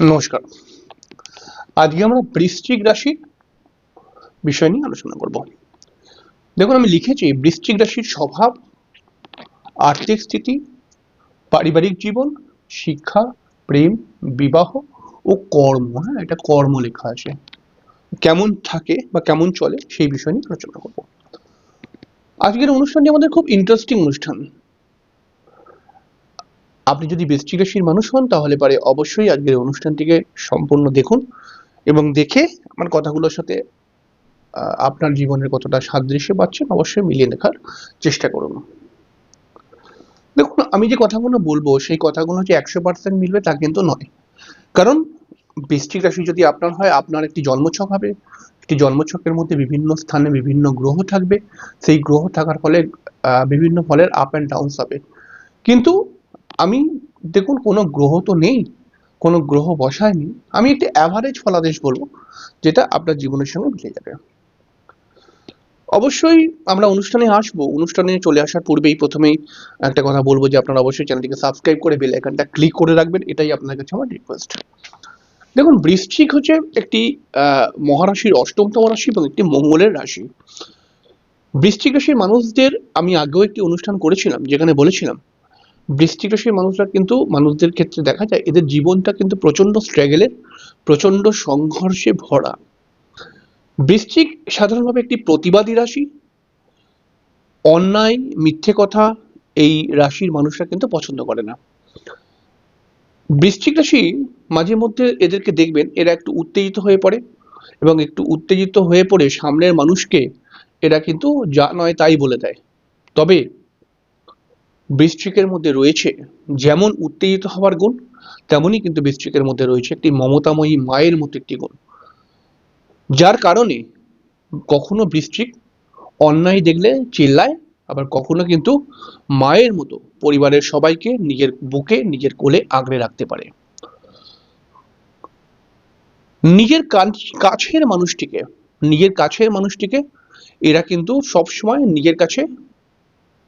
নমস্কার। আজকে আমরা বৃশ্চিক রাশির বিষয় নিয়ে আলোচনা করব। দেখুন, আমি লিখেছি, বৃশ্চিক রাশির স্বভাব, আর্থিক স্থিতি, পারিবারিক জীবন, শিক্ষা, প্রেম, বিবাহ ও কর্ম। হ্যাঁ এটা কর্ম লেখা আছে। কেমন থাকে বা কেমন চলে সেই বিষয় নিয়ে আলোচনা করব। আজকের অনুষ্ঠানটি আমাদের খুব ইন্টারেস্টিং অনুষ্ঠান। আপনি যদি বৃশ্চিক রাশির মানুষ হন, তাহলে পারে অবশ্যই আজকের অনুষ্ঠানটিকে সম্পূর্ণ দেখুন এবং দেখে আমার কথাগুলোর সাথে আপনার জীবনের কতটা সাদৃশ্য পাচ্ছেন, অবশ্যই মিলিয়ে দেখার চেষ্টা করুন। দেখুন, আমি যে কথাগুলো বলব, সেই কথাগুলো যে একশো পার্সেন্ট মিলবে তা কিন্তু নয়। কারণ বৃশ্চিক রাশি যদি আপনার হয়, আপনার একটি জন্মছক হবে। একটি জন্মছকের মধ্যে বিভিন্ন স্থানে বিভিন্ন গ্রহ থাকবে। সেই গ্রহ থাকার ফলে বিভিন্ন ফলের আপ অ্যান্ড ডাউনস হবে। কিন্তু আমি, দেখুন, কোনো গ্রহ তো নেই, কোনো গ্রহ বসায়নি। আমি একটি অ্যাভারেজ ফলাদেশ বলব, যেটা আপনার জীবনের সঙ্গে মিলে যাবে। অবশ্যই আমরা অনুষ্ঠানে আসব। অনুষ্ঠানে চলে আসার পূর্বেই প্রথমেই একটা কথা বলব যে আপনারা অবশ্যই চ্যানেলটিকে সাবস্ক্রাইব করে বেল আইকনটা ক্লিক করে রাখবেন। এটাই আপনার কাছে আমার রিকোয়েস্ট দেখুন, বৃশ্চিক হচ্ছে একটি মহারাশির অষ্টমতম রাশি এবং একটি মঙ্গলের রাশি। বৃশ্চিক রাশির মানুষদের আমি আগেও একটি অনুষ্ঠান করেছিলাম, যেখানে বলেছিলাম বৃশ্চিক রাশির মানুষরা কিন্তু, মানুষদের ক্ষেত্রে দেখা যায়, এদের জীবনটা কিন্তু প্রচণ্ড স্ট্রাগলের প্রচণ্ড সংঘর্ষে ভরা। বৃশ্চিক সাধারণভাবে একটি প্রতিবাদী রাশি। অন্যায়, মিথ্যে কথা এই রাশির মানুষরা কিন্তু পছন্দ করে না। বৃশ্চিক রাশি মাঝে মধ্যে এদেরকে দেখবেন, এরা একটু উত্তেজিত হয়ে পড়ে এবং একটু উত্তেজিত হয়ে পড়ে সামনের মানুষকে এরা কিন্তু যা নয় তাই বলে দেয়। তবে বৃশ্চিকের মধ্যে রয়েছে যেমন উত্তেজিত হওয়ার গুণ, তেমনই কিন্তু বৃশ্চিকের মধ্যে রয়েছে একটি মমতাময়ী মায়ের মতো একটি গুণ। যার কারণে কখনো বৃশ্চিক অন্যায় দেখলে চিল্লায়, আবার কখনো কিন্তু মায়ের মতো পরিবারের সবাইকে নিজের বুকে, নিজের কোলে আগলে রাখতে পারে। নিজের কাছ- কাছের মানুষটিকে, নিজের কাছের মানুষটিকে এরা কিন্তু সবসময় নিজের কাছে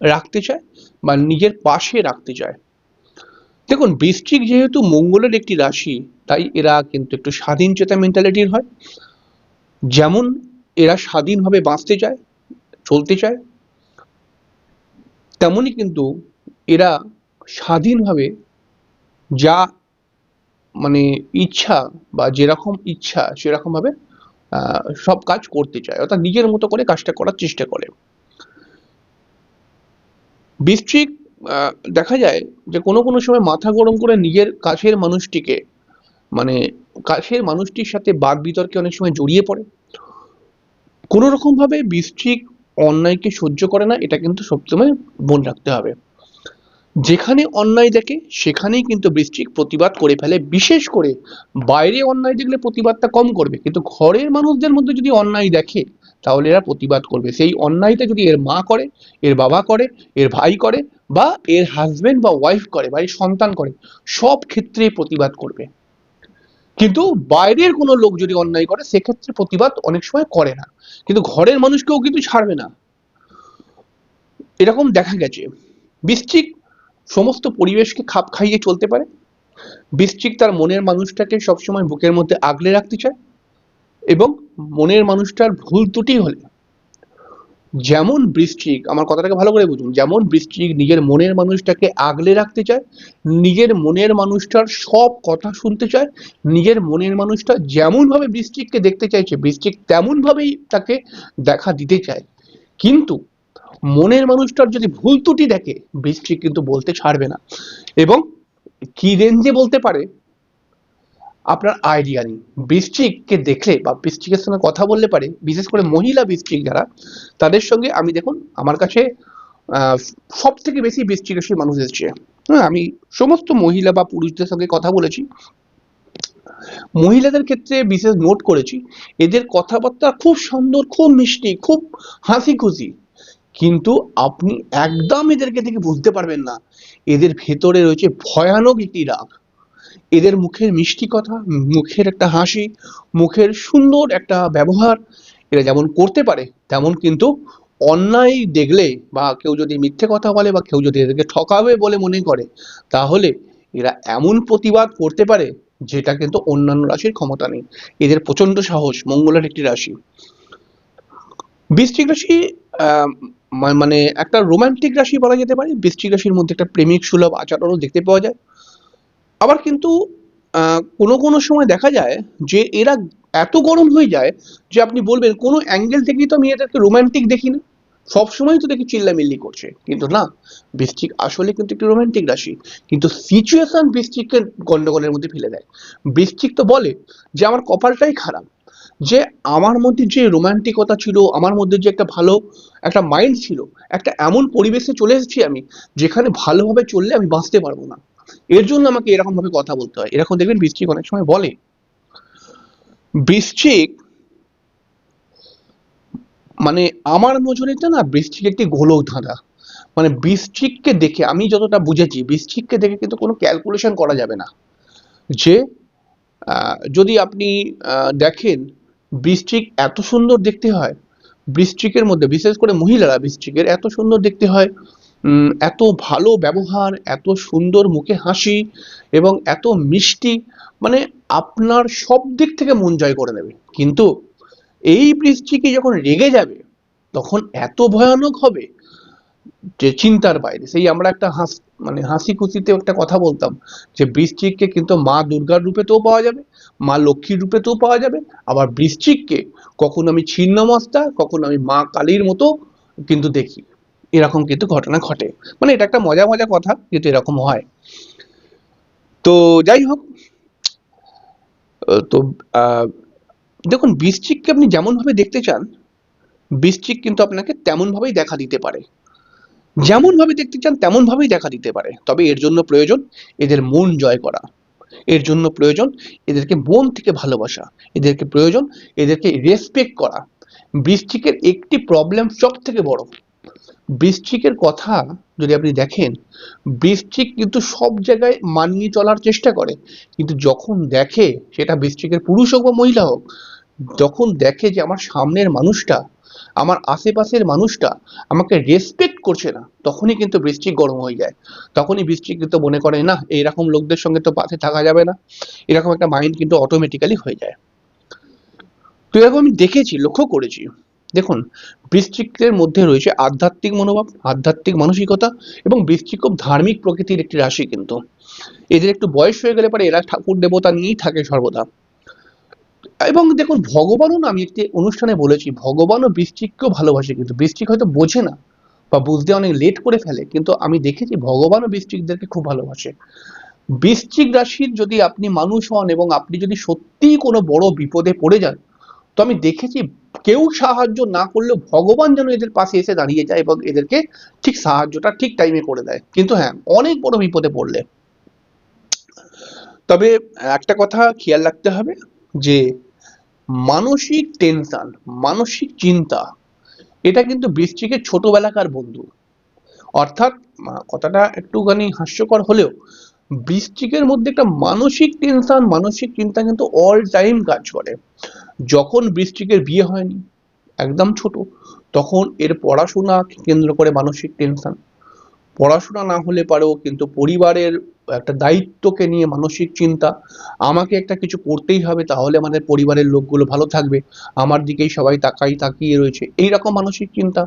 রাখতে চায় বা নিজের পাশে রাখতে চায়। দেখুন বৃশ্চিক যেহেতু মঙ্গলের একটি রাশি তাই এরা কিন্তু একটু স্বাধীন চেতা মেন্টালিটির হয়। যেমন এরা স্বাধীনভাবে বাঁচতে চায় চলতে চায় তেমনই কিন্তু এরা স্বাধীনভাবে যা মানে ইচ্ছা বা যেরকম ইচ্ছা সেরকম ভাবে আহ, সব কাজ করতে চায়। অর্থাৎ নিজের মতো করে কাজটা করার চেষ্টা করে। বৃশ্চিক দেখা যায় যে কোনো কোনো সময় মাথা গরম করে নিজের কাছের মানুষটিকে মানে কাছের মানুষটির সাথে বাদ বিতর্কে অনেক সময় জড়িয়ে পড়ে। কোনো রকম ভাবে বৃশ্চিক অন্যায়কে সহ্য করে না, এটা কিন্তু সবসময় মনে রাখতে হবে। যেখানে অন্যায় দেখে, সেখানেই কিন্তু বৃশ্চিক প্রতিবাদ করে ফেলে, বিশেষ করে বাইরে অন্যায় দেখলে প্রতিবাদটা কম করবে। কিন্তু ঘরের মানুষদের মধ্যে যদি অন্যায় দেখে তাহলে এরা প্রতিবাদ করবে। সেই অন্যায়টা যদি এর মা করে, এর বাবা করে, এর ভাই করে, বা এর হাজবেন্ড বা ওয়াইফ করে, বা এর সন্তান করে, সব ক্ষেত্রে প্রতিবাদ করবে। কিন্তু বাইরের কোনো লোক যদি অন্যায় করে, সেক্ষেত্রে প্রতিবাদ অনেক সময় করে না। কিন্তু ঘরের মানুষকেও কিন্তু ছাড়বে না। এরকম দেখা গেছে। বৃশ্চিক সমস্ত পরিবেশকে খাপ খাইয়ে চলতে পারে। বৃশ্চিক তার মনের মানুষটাকে সবসময় বুকের মধ্যে আগলে রাখতে চায়। এবং মনের মানুষটার ভুল ত্রুটি হলে, যেমন বৃশ্চিক, আমার কথাটাকে ভালো করে বুঝুন, যেমন বৃষ্টিক নিজের মনের মানুষটাকে আগলে রাখতে চায়, নিজের মনের মানুষটার সব কথা শুনতে চায়, নিজের মনের মানুষটা যেমন ভাবে বৃশ্চিককে দেখতে চাইছে বৃষ্টিক তেমন ভাবেই তাকে দেখা দিতে চায়। কিন্তু মনের মানুষটার যদি ভুল ত্রুটি দেখে, বৃশ্চিক কিন্তু বলতে ছাড়বে না। এবং কি রেঞ্জে বলতে পারে? আপনার আইডিয়া নেই। বৃশ্চিককে দেখলে বা বৃষ্টিকের সঙ্গে কথা বললে পারে, বিশেষ করে মহিলা বৃষ্টিক যারা, তাদের সঙ্গে আমি দেখুন, আমার কাছে সব থেকে বেশি রাশির মানুষ এসেছে। হ্যাঁ আমি সমস্ত মহিলা বা পুরুষদের সঙ্গে কথা বলেছি। মহিলাদের ক্ষেত্রে বিশেষ নোট করেছি, এদের কথাবার্তা খুব সুন্দর, খুব মিষ্টি, খুব হাসি খুশি কিন্তু আপনি একদম এদেরকে দেখে বুঝতে পারবেন না। এদের ভেতরে রয়েছে ভয়ানক একটি রাগ। এদের মুখের মিষ্টি কথা, মুখের একটা হাসি, মুখের সুন্দর একটা ব্যবহার, এরা যেমন করতে পারে, তেমন কিন্তু অন্যায় দেখলে বা কেউ যদি মিথ্যে কথা বলে বা কেউ যদি এদেরকে ঠকাবে বলে মনে করে, তাহলে এরা এমন প্রতিবাদ করতে পারে যেটা কিন্তু অন্যান্য রাশির ক্ষমতা নেই। এদের প্রচণ্ড সাহস, মঙ্গলের একটি রাশি। বৃশ্চিক রাশি মানে একটা রোমান্টিক রাশি বলা যেতে পারে। বৃশ্চিক রাশির মধ্যে একটা প্রেমিক সুলভ আচরণও দেখতে পাওয়া যায়। আবার কিন্তু কোনো কোনো সময় দেখা যায় যে এরা এত গরম হয়ে যায় যে আপনি বলবেন, কোনো অ্যাঙ্গেল থেকেই তো আমি এদেরকে রোমান্টিক দেখি না। সবসময় তো দেখি চিল্লামিল্লি করছে। কিন্তু না, বৃশ্চিক আসলে কিন্তু একটি রোমান্টিক রাশি। কিন্তু সিচুয়েশন বৃশ্চিককে গন্ডগোলের মধ্যে ফেলে দেয়। বৃশ্চিক তো বলে যে, আমার কপালটাই খারাপ। যে, আমার মধ্যে যে রোমান্টিকতা ছিল, আমার মধ্যে যে একটা ভালো একটা মাইন্ড ছিল, একটা এমন পরিবেশে চলে এসেছি আমি, যেখানে ভালোভাবে চললে আমি বাঁচতে পারব না। এর জন্য আমাকে এরকম ভাবে কথা বলতে হয়। এরকম দেখবেন বৃশ্চিক অনেক সময় বলে। বৃশ্চিক মানে আমার নজরেতে না বৃশ্চিক একটি গোলক ধাঁধা। মানে বৃশ্চিককে দেখে আমি যতটা বুঝেছি, বৃশ্চিককে দেখে কিন্তু কোনো ক্যালকুলেশন করা যাবে না। যে যদি আপনি দেখেন বৃশ্চিক এত সুন্দর দেখতে হয়, বৃশ্চিকের মধ্যে, বিশেষ করে মহিলারা বৃশ্চিকের এত সুন্দর দেখতে হয় এত ভালো ব্যবহার, এত সুন্দর মুখে হাসি এবং এত মিষ্টি মানে আপনার সব দিক থেকে মন জয় করে নেবে। কিন্তু এই বৃষ্টিকে যখন রেগে যাবে, তখন এত ভয়ানক হবে যে চিন্তার বাইরে। সেই আমরা একটা হাস মানে হাসি খুশিতে একটা কথা বলতাম যে বৃশ্চিককে কিন্তু মা দুর্গার রূপেতেও পাওয়া যাবে, মা লক্ষ্মীর রূপেতেও পাওয়া যাবে। আবার বৃশ্চিককে কখন আমি ছিন্নমস্তা, কখন আমি মা কালীর মতো কিন্তু দেখি। এরকম কিন্তু ঘটনা ঘটে। মানে এটা একটা মজা মজা কথা কিন্তু এরকম হয়। তো যাই হোক তো দেখুন বৃশ্চিককে আপনি যেমন ভাবে দেখতে চান বৃশ্চিক কিন্তু আপনাকে তেমন ভাবেই দেখা দিতে পারে। যেমন ভাবে দেখতে চান তেমন ভাবেই দেখা দিতে পারে। তবে এর জন্য প্রয়োজন এদের মন জয় করা। এর জন্য প্রয়োজন এদেরকে মন থেকে ভালোবাসা। এদেরকে প্রয়োজন এদেরকে রেসপেক্ট করা। বৃষ্টিকের একটি প্রবলেম সব থেকে বড়। বৃশ্চিকের কথা যদি আপনি দেখেন, বৃশ্চিক কিন্তু সব জায়গায় মানিয়ে চলার চেষ্টা করে। কিন্তু যখন দেখে সেটা বৃশ্চিকের পুরুষ হোক বা মহিলা হোক, যখন দেখে যে আমার সামনের মানুষটা, আমার আশেপাশের মানুষটা আমাকে রেসপেক্ট করছে না, তখনই কিন্তু বৃশ্চিক গরম হয়ে যায়। তখনই বৃশ্চিক কিন্তু মনে করে, না এইরকম লোকদের সঙ্গে তো পাশে থাকা যাবে না। এরকম একটা মাইন্ড কিন্তু অটোমেটিক্যালি হয়ে যায়। তো এরকম আমি দেখেছি, লক্ষ্য করেছি। দেখুন বৃশ্চিকের মধ্যে রয়েছে আধ্যাত্মিক মনোভাব, আধ্যাত্মিক মানসিকতা এবং বৃশ্চিক খুব ধার্মিক প্রকৃতির একটি রাশি কিন্তু। এদের একটু বয়স হয়ে গেলে পরে এরা ঠাকুর দেবতা নিয়েই থাকে সর্বদা। এবং দেখুন, ভগবানও না, আমি একটি অনুষ্ঠানে বলেছি, ভগবানও বৃশ্চিককেও ভালোবাসে কিন্তু। বৃশ্চিক হয়তো বোঝে না বা বুঝতে অনেক লেট করে ফেলে, কিন্তু আমি দেখেছি ভগবানও বৃশ্চিকদেরকে খুব ভালোবাসে। বৃশ্চিক রাশির যদি আপনি মানুষ হন এবং আপনি যদি সত্যিই কোনো বড় বিপদে পড়ে যান, তো আমি দেখেছি কেউ সাহায্য না করলেও ভগবান যেন এদের পাশে এসে দাঁড়িয়ে যায় এবং এদেরকে ঠিক সাহায্যটা ঠিক টাইমে করে দেয়। কিন্তু হ্যাঁ অনেক বড় বিপদে পড়লে। তবে একটা কথা খেয়াল রাখতে হবে যে, মানসিক টেনশন মানসিক চিন্তা, এটা কিন্তু বৃশ্চিকের ছোটবেলাকার বন্ধু। অর্থাৎ কথাটা একটুখানি হাস্যকর হলেও বৃশ্চিকের মধ্যে একটা মানসিক টেনশন মানসিক চিন্তা কিন্তু অল টাইম কাজ করে। যখন বৃশ্চিকের বিয়ে হয়নি, একদম ছোট, তখন এর পড়াশোনা কেন্দ্র করে মানসিক টেনশন পড়াশোনা না হলে পারেও কিন্তু পরিবারের একটা দায়িত্বকে নিয়ে মানসিক চিন্তা, আমাকে একটা কিছু করতেই হবে, তাহলে আমাদের পরিবারের লোকগুলো ভালো থাকবে, আমার দিকেই সবাই তাকাই তাকিয়ে রয়েছে এই রকম মানসিক চিন্তা।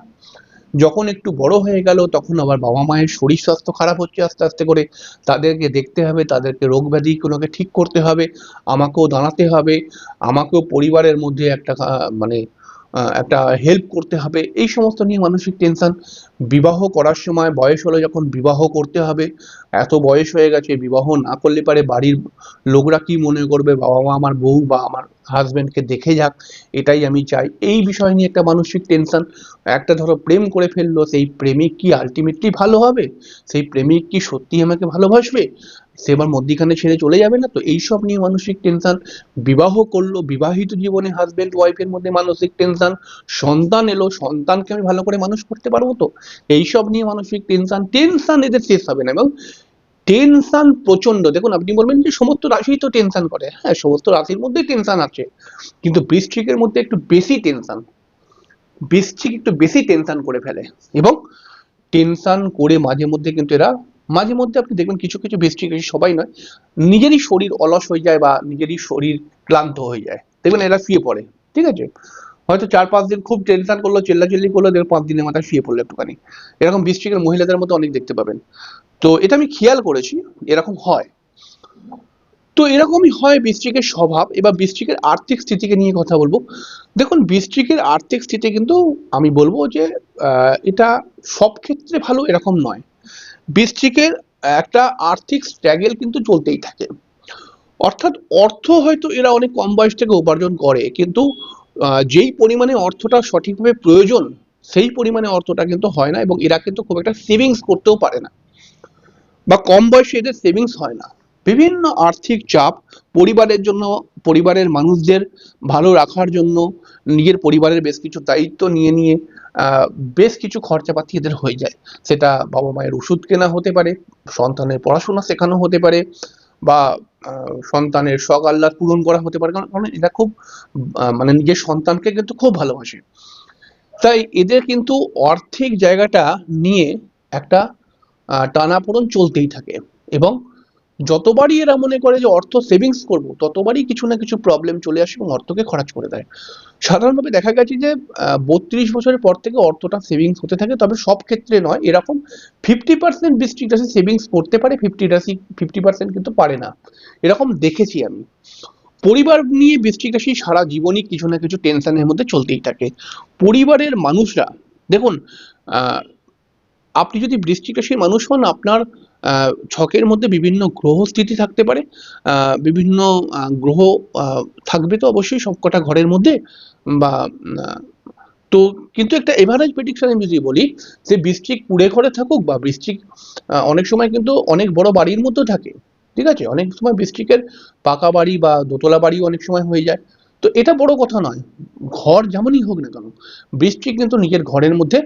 যখন একটু বড় হয়ে গেল, তখন আবার বাবা মায়ের শরীর স্বাস্থ্য খারাপ হচ্ছে আস্তে আস্তে করে। তাদেরকে দেখতে হবে, তাদেরকে রোগ ব্যাধিগুলোকে ঠিক করতে হবে, আমাকেও দাঁড়াতে হবে, আমাকেও পরিবারের মধ্যে একটা মানে একটা হেল্প করতে হবে। এই সমস্ত নিয়ে মানসিক টেনশন বিবাহ করার সময় বয়স হলে যখন বিবাহ করতে হবে। এত বয়স হয়ে গেছে, বিবাহ না করলে পারে বাড়ির লোকরা কি মনে করবে? বাবা মা আমার বউ বা আমার হাজবেন্ডকে দেখে যাক, এটাই আমি চাই। এই বিষয় নিয়ে একটা মানসিক টেনশন একটা ধরো প্রেম করে ফেলল, সেই প্রেমিক কি আলটিমেটলি ভালো হবে? সেই প্রেমিক কি সত্যি আমাকে ভালোবাসবে? সে আবার মধ্যিখানে ছেড়ে চলে যাবে না তো? এইসব নিয়ে মানসিক টেনশন বিবাহ করল, বিবাহিত জীবনে হাজবেন্ড ওয়াইফের মধ্যে মানসিক টেনশন সন্তান এলো, সন্তানকে আমি ভালো করে মানুষ করতে পারব তো? এইসব নিয়ে মানসিক টেনশন টেনশন এদের শেষ হবে না। এবং টেনশন প্রচণ্ড দেখুন, আপনি বলবেন যে সমস্ত রাশি তো টেনশন করে। হ্যাঁ সমস্ত রাশির মধ্যেই টেনশন আছে। কিন্তু বৃশ্চিকের মধ্যে একটু বেশি টেনশন। বৃশ্চিক একটু বেশি টেনশন করে ফেলে। এবং টেনশন করে মাঝে মধ্যে কিন্তু এরা, মাঝে মধ্যে আপনি দেখবেন কিছু কিছু বৃষ্টিক রাশি সবাই নয়, নিজেরই শরীর অলস হয়ে যায় বা নিজেরই শরীর ক্লান্ত হয়ে যায়। দেখবেন এরা শুয়ে পড়ে। ঠিক আছে? হয়তো চার পাঁচ দিন খুব টেনশন করল, চিল্লাচিল্লি করল, দেখবেন পাঁচ দিনের মাথায় শুয়ে পড়ল একটুখানি। এরকম বৃষ্টিকের মহিলাদের মধ্যে অনেক দেখতে পাবেন। তো এটা আমি খেয়াল করেছি, এরকম হয়। তো এরকমই হয় বৃশ্চিকের স্বভাব, এবার বৃশ্চিকের আর্থিক স্থিতিকে নিয়ে কথা বলব। দেখুন বৃশ্চিকের আর্থিক স্থিতি কিন্তু আমি বলব যে এটা সব ক্ষেত্রে ভালো এরকম নয়। বৃশ্চিকের একটা আর্থিক স্ট্রাগেল কিন্তু চলতেই থাকে। অর্থাৎ অর্থ হয়তো এরা অনেক কম বয়স থেকে উপার্জন করে, কিন্তু যেই পরিমাণে অর্থটা সঠিকভাবে প্রয়োজন, সেই পরিমাণে অর্থটা কিন্তু হয় না, এবং এরা কিন্তু খুব একটা সেভিংস করতেও পারে না। বা কম বয়সে এদের সেভিংস হয় না। বিভিন্ন আর্থিক চাপ পরিবারের জন্য, পরিবারের মানুষদের ভালো রাখার জন্য, নিজের পরিবারের বেশ কিছু দায়িত্ব নিয়ে নিয়ে বেশ কিছু খরচাপাতি এদের হয়ে যায়। সেটা বাবা মায়ের ওষুধ কেনা হতে পারে, সন্তানের পড়াশোনা শেখানো হতে পারে, বা সন্তানের শখ আহ্লাদ পূরণ করা হতে পারে। কারণ এরা খুব মানে নিজের সন্তানকে কিন্তু খুব ভালোবাসে। তাই এদের কিন্তু আর্থিক জায়গাটা নিয়ে একটা টানাপোড়েন চলতেই থাকে। এবং যতবারই এরা মনে করে যে অর্থ সেভিংস করব, ততবারই কিছু না কিছু প্রবলেম চলে আসে এবং অর্থকে খরচ করে দেয়। সাধারণভাবে দেখা গেছে যে বত্রিশ বছরের পর থেকে অর্থটা সেভিংস হতে থাকে, তবে সব ক্ষেত্রে নয়। এরকম ফিফটি পার্সেন্ট ডিস্ট্রিক্ট রাশি সেভিংস করতে পারে ফিফটি রাশি ফিফটি পার্সেন্ট কিন্তু পারে না। এরকম দেখেছি আমি। পরিবার নিয়ে বৃষ্টিক রাশি সারা জীবনই কিছু না কিছু টেনশনের মধ্যে চলতেই থাকে। পরিবারের মানুষরা, দেখুন আপনি যদি বৃষ্টিক রাশির মানুষ হন, আপনার ছকের মধ্যে বিভিন্ন গ্রহ স্থিতি থাকতে পারে। বিভিন্ন গ্রহ থাকবে তো অবশ্যই সবকটা ঘরের মধ্যে। বা তো কিন্তু একটা এভারেজ প্রেডিকশন আমি যদি বলি, যে বৃষ্টিক কুড়ে ঘরে থাকুক বা বৃষ্টিক অনেক সময় কিন্তু অনেক বড় বাড়ির মধ্যেও থাকে। ঠিক আছে? অনেক সময় বৃষ্টিকের পাকা বাড়ি বা দোতলা বাড়িও অনেক সময় হয়ে যায়। তো এটা বড় কথা নয়। ঘর যেমনই হোক না কেন, বৃষ্টিক কিন্তু নিজের ঘরের মধ্যে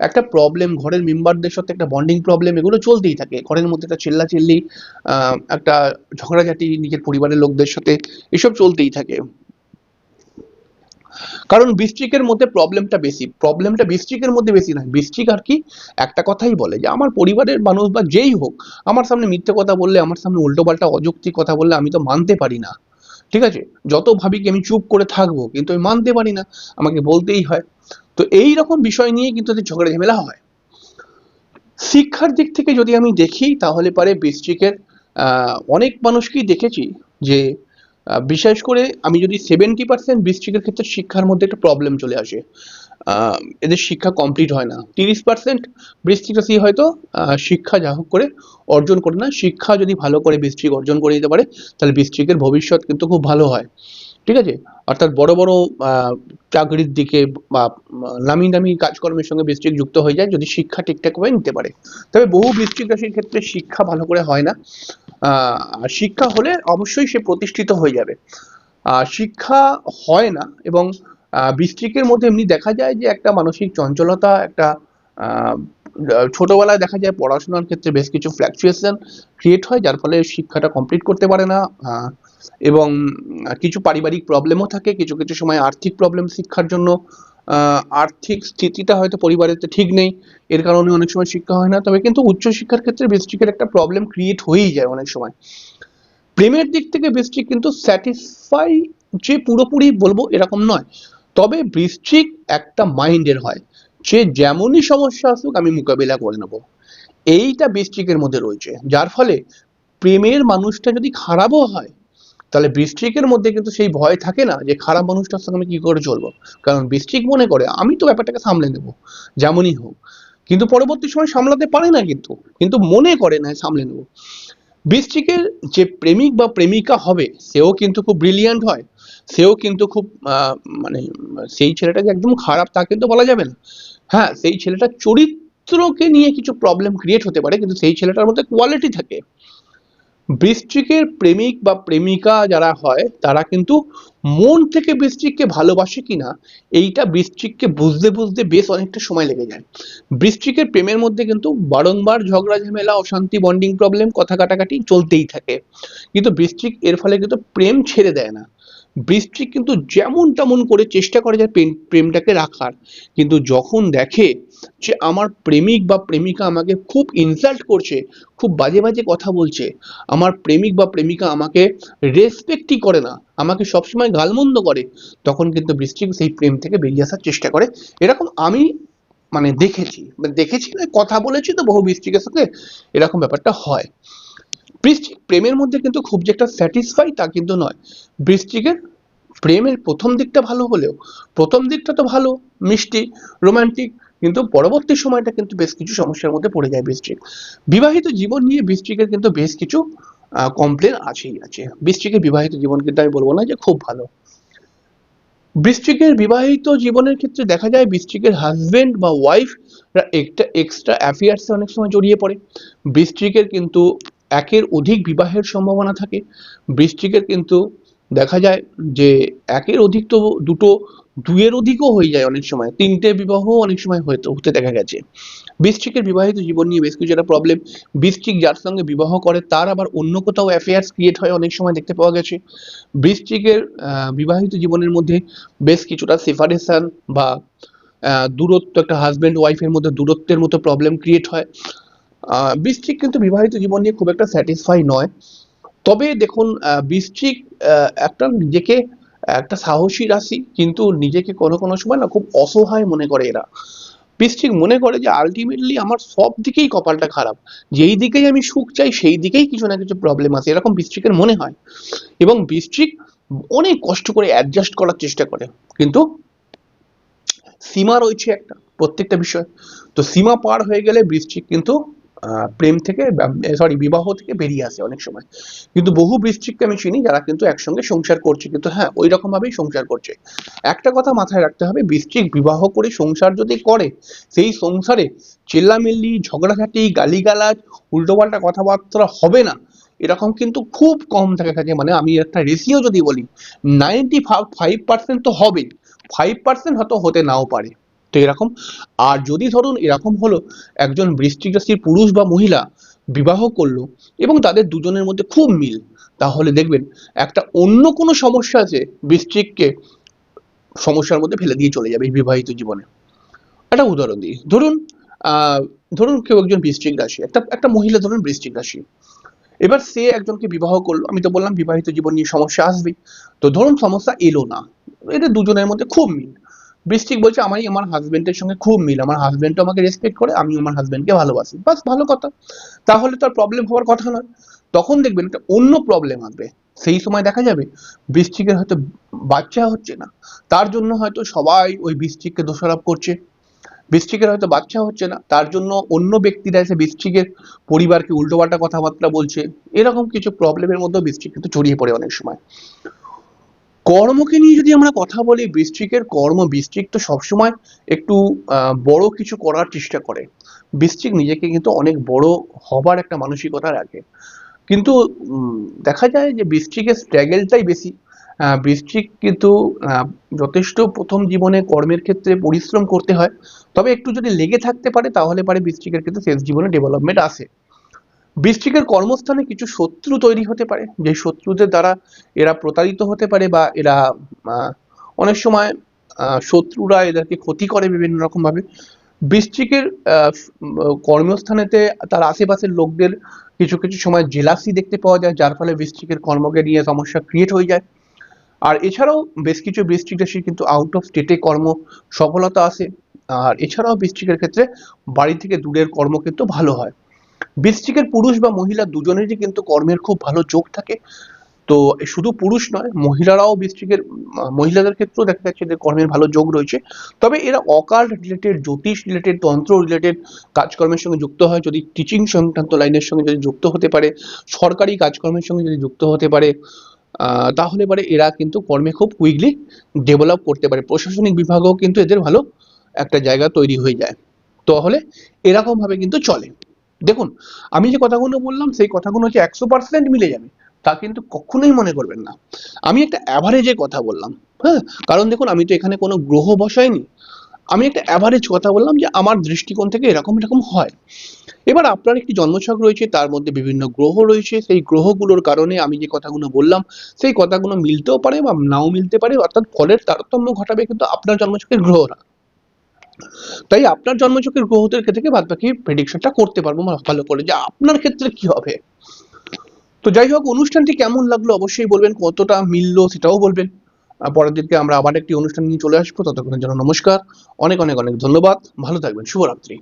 একটা প্রবলেম ঘরের মেম্বারদের সাথে একটা বন্ডিং প্রবলেম এগুলো চলতেই থাকে। ঘরের মধ্যে একটা চিল্লাচিল্লি একটা ঝগড়াঝাটি নিজের পরিবারের লোকদের সাথে, এসব চলতেই থাকে। কারণ বৃশ্চিকের মধ্যে প্রবলেমটা বেশি। প্রবলেমটা বৃশ্চিকের মধ্যে বেশি নয়। বৃশ্চিক আর কি, একটা কথাই বলে যে, আমার পরিবারের মানুষ বা যেই হোক, আমার সামনে মিথ্যে কথা বললে, আমার সামনে উল্টোপাল্টা অযৌক্তিক কথা বললে আমি তো মানতে পারি না। ঠিক আছে? যত ভাবি কি আমি চুপ করে থাকব, কিন্তু আমি মানতে পারি না। আমাকে বলতেই হয়। তো এই রকম বিষয় নিয়ে কিন্তু এদের ঝগড়া ঝামেলা হয়। শিক্ষার দিক থেকে যদি আমি দেখি তাহলে পারে আহ, অনেক মানুষকেই দেখেছি যে বিশেষ করে আমি যদি সেভেন্টি পার্সেন্ট বৃশ্চিকের ক্ষেত্রে শিক্ষার মধ্যে একটা প্রবলেম চলে আসে এদের শিক্ষা কমপ্লিট হয় না। তিরিশ পার্সেন্ট বৃশ্চিক রাশি হয়তো শিক্ষা যা হোক করে অর্জন করে না। শিক্ষা যদি ভালো করে বৃশ্চিক অর্জন করে দিতে পারে তাহলে বৃশ্চিকের ভবিষ্যৎ কিন্তু খুব ভালো হয়। ঠিক আছে? অর্থাৎ বড় বড় চাকরির দিকে বা নামি দামি কাজকর্মের সঙ্গে বৃশ্চিক যুক্ত হয়ে যায় যদি শিক্ষা ঠিকঠাকভাবে নিতে পারে। তবে বহু বৃশ্চিক রাশির ক্ষেত্রে শিক্ষা ভালো করে হয় না। শিক্ষা হলে অবশ্যই সে প্রতিষ্ঠিত হয়ে যাবে। শিক্ষা হয় না এবং বৃশ্চিকের মধ্যে এমনি দেখা যায় যে একটা মানসিক চঞ্চলতা, একটা ছোটবেলায় দেখা যায় পড়াশোনার ক্ষেত্রে বেশ কিছু ফ্ল্যাকচুয়েশন ক্রিয়েট হয় যার ফলে শিক্ষাটা কমপ্লিট করতে পারে না। এবং কিছু পারিবারিক প্রবলেমও থাকে, কিছু কিছু সময় আর্থিক প্রবলেম শিক্ষার জন্য আর্থিক স্থিতিটা হয়তো পরিবারের ঠিক নেই, এর কারণে অনেক সময় শিক্ষা হয় না, তবে কিন্তু উচ্চশিক্ষার ক্ষেত্রে বৃষ্টিকের একটা প্রবলেম ক্রিয়েট হয়েই যায় অনেক সময়। প্রেমের দিক থেকে বৃষ্টিক কিন্তু স্যাটিসফাই যে পুরোপুরি বলব এরকম নয়, তবে বৃশ্চিক একটা মাইন্ডের হয়, যে যেমনই সমস্যা আসুক আমি মোকাবিলা করে নেব। এইটা বৃশ্চিকের মধ্যে রয়েছে, যার ফলে প্রেমের মানুষটা যদি খারাপও হয় তাহলে বৃশ্চিকের মধ্যে কিন্তু সেই ভয় থাকে না যে খারাপ মানুষটার সঙ্গে আমি কি করে চলবো? কারণ বৃশ্চিক মনে করে, আমি তো ব্যাপারটাকে সামলে নেব, যেমনই হোক। কিন্তু পরবর্তী সময় সামলাতে পারে না কিন্তু কিন্তু মনে করে না সামলে নেব। বৃশ্চিকের যে প্রেমিক বা প্রেমিকা হবে, সেও কিন্তু খুব ব্রিলিয়ান্ট হয়, সেও কিন্তু খুব মানে সেই ছেলেটাকে একদম খারাপ তা কিন্তু বলা যাবে না। হ্যাঁ সেই ছেলেটার চরিত্রকে নিয়ে কিছু প্রবলেম ক্রিয়েট হতে পারে, কিন্তু সেই ছেলেটার মধ্যে কোয়ালিটি থাকে। বৃশ্চিকের প্রেমিক বা প্রেমিকা যারা হয়, তারা কিন্তু মন থেকে বৃশ্চিককে ভালোবাসে কিনা, এইটা বৃশ্চিককে বুঝতে বুঝতে বেশ অনেকটা সময় লেগে যায়। বৃশ্চিকের প্রেমের মধ্যে কিন্তু বারংবার ঝগড়া, ঝামেলা, অশান্তি বন্ডিং প্রবলেম কথা কাটাকাটি চলতেই থাকে। কিন্তু বৃশ্চিক এর ফলে কিন্তু প্রেম ছেড়ে দেয় না। বৃশ্চিক কিন্তু যেমন তেমন করে চেষ্টা করে যে প্রেম- প্রেমটাকে রাখার। কিন্তু যখন দেখে যে আমার প্রেমিক বা প্রেমিকা আমাকে খুব ইনসাল্ট করছে খুব বাজে বাজে কথা বলছে আমার প্রেমিক বা প্রেমিকা আমাকে রেসপেক্টই করে না আমাকে সবসময় গালমন্দ করে তখন কিন্তু বৃশ্চিক সেই প্রেম থেকে বেরিয়ে আসার চেষ্টা করে। এরকম আমি মানে দেখেছি মানে দেখেছি না, কথা বলেছি তো বহু বৃশ্চিকের সাথে এরকম ব্যাপারটা হয়। বৃশ্চিক প্রেমের মধ্যে কিন্তু খুব যে একটা স্যাটিসফাই তা কিন্তু নয়। বৃষ্টিকের প্রেমের প্রথম দিকটা ভালো হলেও প্রথম দিকটা তো ভালো মিষ্টি রোমান্টিক কিন্তু পরবর্তী সময়টা কিন্তু বেশ কিছু সমস্যার মধ্যে পড়ে যায় বৃশ্চিক বিবাহিত জীবন নিয়ে বৃশ্চিকের কিন্তু বেশ কিছু কমপ্লেন আছেই, আছে। বৃশ্চিকের বিবাহিত জীবন কিন্তু আমি বলব না যে খুব ভালো। বৃশ্চিকের বিবাহিত জীবনের ক্ষেত্রে দেখা যায় বৃষ্টিকের হাজবেন্ড বা ওয়াইফ একটা এক্সট্রা অ্যাফেয়ার্সে অনেক সময় জড়িয়ে পড়ে। বৃশ্চিকের কিন্তু একের অধিক বিবাহের সম্ভাবনা থাকে। বৃষ্টিকের কিন্তু দেখা যায় যে একের অধিক তো দুটো, দুইয়ের অধিকও হয়ে যায় অনেক সময়। তিনটে বিবাহ অনেক সময় হয়তো, হতে দেখা গেছে। বৃশ্চিকের বিবাহিত জীবন নিয়ে বেশ কিছু একটা প্রবলেম বৃশ্চিক যার সঙ্গে বিবাহ করে, তার আবার অন্য কোথাও অ্যাফেয়ার্স ক্রিয়েট হয় অনেক সময় দেখতে পাওয়া গেছে। বৃশ্চিকের বিবাহিত জীবনের মধ্যে বেশ কিছুটা সেপারেশন বা দূরত্ব, একটা হাজব্যান্ড ওয়াইফের মধ্যে দূরত্বের মতো প্রবলেম ক্রিয়েট হয়। বৃশ্চিক কিন্তু বিবাহিত জীবন নিয়ে খুব একটা স্যাটিসফাই নয়। তবে দেখুন বৃশ্চিক একটা নিজেকে, একটা সাহসী রাশি, কিন্তু নিজেকে কোনো কোনো সময় না খুব অসহায় মনে করে এরা। বৃশ্চিক মনে করে যে আলটিমেটলি আমার সব দিকেই কপালটা খারাপ। যেই দিকেই আমি সুখ চাই, সেই দিকেই কিছু না কিছু প্রবলেম আছে এরকম বৃশ্চিকের মনে হয়। এবং বৃশ্চিক অনেক কষ্ট করে অ্যাডজাস্ট করার চেষ্টা করে। কিন্তু সীমা রয়েছে একটা, প্রত্যেকটা বিষয়। তো সীমা পার হয়ে গেলে বৃশ্চিক কিন্তু প্রেম থেকে সরি বিবাহ থেকে বেরিয়ে আসে অনেক সময়। কিন্তু বহু বৃশ্চিককে আমি চিনি যারা কিন্তু একসঙ্গে সংসার করছে। কিন্তু হ্যাঁ ওই রকম ভাবেই সংসার করছে। একটা কথা মাথায় রাখতে হবে বৃশ্চিক বিবাহ করে সংসার যদি করে, সেই সংসারে চেল্লামিল্লি, ঝগড়াঝাটি, গালিগালাজ, উল্টোপাল্টা কথাবার্তা হবে না। এরকম কিন্তু খুব কম থাকে থাকে। মানে আমি একটা রেশিও যদি বলি নাইনটি ফাইভ পার্সেন্ট তো হবে ফাইভ পার্সেন্ট হয়তো হতে নাও পারে। তো এরকম। আর যদি ধরুন এরকম হলো, একজন বৃশ্চিক রাশির পুরুষ বা মহিলা বিবাহ করল এবং তাদের দুজনের মধ্যে খুব মিল, তাহলে দেখবেন একটা অন্য কোনো সমস্যা আছে বৃশ্চিককে সমস্যার মধ্যে ফেলে দিয়ে চলে যাবে বিবাহিত জীবনে। একটা উদাহরণ দিই। ধরুন ধরুন কেউ একজন বৃশ্চিক রাশি একটা একটা মহিলা ধরুন বৃশ্চিক রাশি এবার সে একজনকে বিবাহ করল, আমি তো বললাম বিবাহিত জীবন নিয়ে সমস্যা আসবেই। তো ধরুন সমস্যা এলো না, এদের দুজনের মধ্যে খুব মিল। বৃশ্চিক বলছে, আমারই, আমার হাজবেন্ডের সঙ্গে খুব মিল, আমার হাজবেন্ডও আমাকে রেসপেক্ট করে আমি আমার হাজবেন্ডকে ভালোবাসি। বাস, ভালো কথা। তাহলে তো আর প্রবলেম হওয়ার কথা নয়। তখন দেখবেন একটা অন্য প্রবলেম আসবে। সেই সময় দেখা যাবে, বৃষ্টিকের হয়তো বাচ্চা হচ্ছে না। তার জন্য হয়তো সবাই ওই বৃষ্টিককে দোষারোপ করছে। বৃশ্চিকের হয়তো বাচ্চা হচ্ছে না। তার জন্য অন্য ব্যক্তিরা এসে বৃষ্টিকের পরিবারকে উল্টোপাল্টা কথাবার্তা বলছে। এরকম কিছু প্রবলেমের মধ্যে বৃশ্চিক কিন্তু জড়িয়ে পড়ে অনেক সময়। কর্মকে নিয়ে যদি আমরা কথা বলি বৃশ্চিকের কর্ম বৃশ্চিক তো সবসময় একটু বড় কিছু করার চেষ্টা করে। বৃশ্চিক নিজেকে কিন্তু অনেক বড় হবার একটা মানসিকতা রাখে। কিন্তু দেখা যায় যে বৃশ্চিকের স্ট্রাগেলটাই বেশি। বৃশ্চিক কিন্তু যথেষ্ট প্রথম জীবনে কর্মের ক্ষেত্রে পরিশ্রম করতে হয়। তবে একটু যদি লেগে থাকতে পারে, তাহলে পারে বৃশ্চিকের কিন্তু শেষ জীবনে ডেভেলপমেন্ট আসে। বৃশ্চিকের কর্মস্থানে কিছু শত্রু তৈরি হতে পারে যে শত্রুদের দ্বারা এরা প্রতারিত হতে পারে বা এরা অনেক সময় শত্রুরা এদেরকে ক্ষতি করে বিভিন্ন রকম ভাবে বৃশ্চিকের আহ, কর্মস্থানেতে তার আশেপাশের লোকদের কিছু কিছু সময় জেলাসি দেখতে পাওয়া যায় যার ফলে বৃশ্চিকের কর্মকে নিয়ে সমস্যা ক্রিয়েট হয়ে যায়। আর এছাড়াও বেশ কিছু বৃশ্চিক রাশির কিন্তু আউট অফ স্টেটে কর্ম সফলতা আসে। আর এছাড়াও বৃষ্টিকের ক্ষেত্রে বাড়ি থেকে দূরের কর্ম কিন্তু ভালো হয়। বৃশ্চিকের পুরুষ বা মহিলা দুজনেরই কিন্তু কর্মের খুব ভালো যোগ থাকে। তো শুধু পুরুষ নয়, মহিলারাও বৃশ্চিকের মহিলাদের ক্ষেত্রেও দেখা যাচ্ছে এদের কর্মের ভালো যোগ রয়েছে। তবে এরা অকাল্ট রিলেটেড জ্যোতিষ রিলেটেড তন্ত্র রিলেটেড কাজকর্মের সঙ্গে যুক্ত হয়। যদি টিচিং সংক্রান্ত লাইনের সঙ্গে যদি যুক্ত হতে পারে, সরকারি কাজকর্মের সঙ্গে যদি যুক্ত হতে পারে তাহলে পরে এরা কিন্তু কর্মে খুব কুইকলি ডেভেলপ করতে পারে। প্রশাসনিক বিভাগও কিন্তু এদের ভালো একটা জায়গা তৈরি হয়ে যায়। তাহলে এরকম ভাবে কিন্তু চলে। দেখুন, আমি যে কথাগুলো বললাম, সেই কথাগুলো হচ্ছে একশো পার্সেন্ট মিলে যাবে। তা কিন্তু কখনোই মনে করবেন না। আমি একটা অ্যাভারেজে কথা বললাম হ্যাঁ? কারণ দেখুন, আমি তো এখানে কোনো গ্রহ বসাইনি। আমি একটা অ্যাভারেজ কথা বললাম যে, আমার দৃষ্টিকোণ থেকে এরকম এরকম হয়। এবার আপনার একটি জন্মছক রয়েছে, তার মধ্যে বিভিন্ন গ্রহ রয়েছে। সেই গ্রহগুলোর কারণে আমি যে কথাগুলো বললাম, সেই কথাগুলো মিলতেও পারে বা নাও মিলতে পারে। অর্থাৎ ফলের তারতম্য ঘটাবে কিন্তু আপনার জন্মছকের গ্রহরা। তাই আপনার জন্মচকের গ্রহদের থেকে বাদ বাকি প্রেডিকশনটা করতে পারব ভালো করে যে আপনার ক্ষেত্রে কি হবে। তো যাই হোক, অনুষ্ঠানটি কেমন লাগল অবশ্যই বলবেন, কতটা মিললো সেটাও বলবেন। পরের দিনকে আমরা আবার একটি অনুষ্ঠান নিয়ে চলে আসব, ততক্ষণের জন্য নমস্কার, অনেক অনেক অনেক ধন্যবাদ, ভালো থাকবেন, শুভরাত্রি।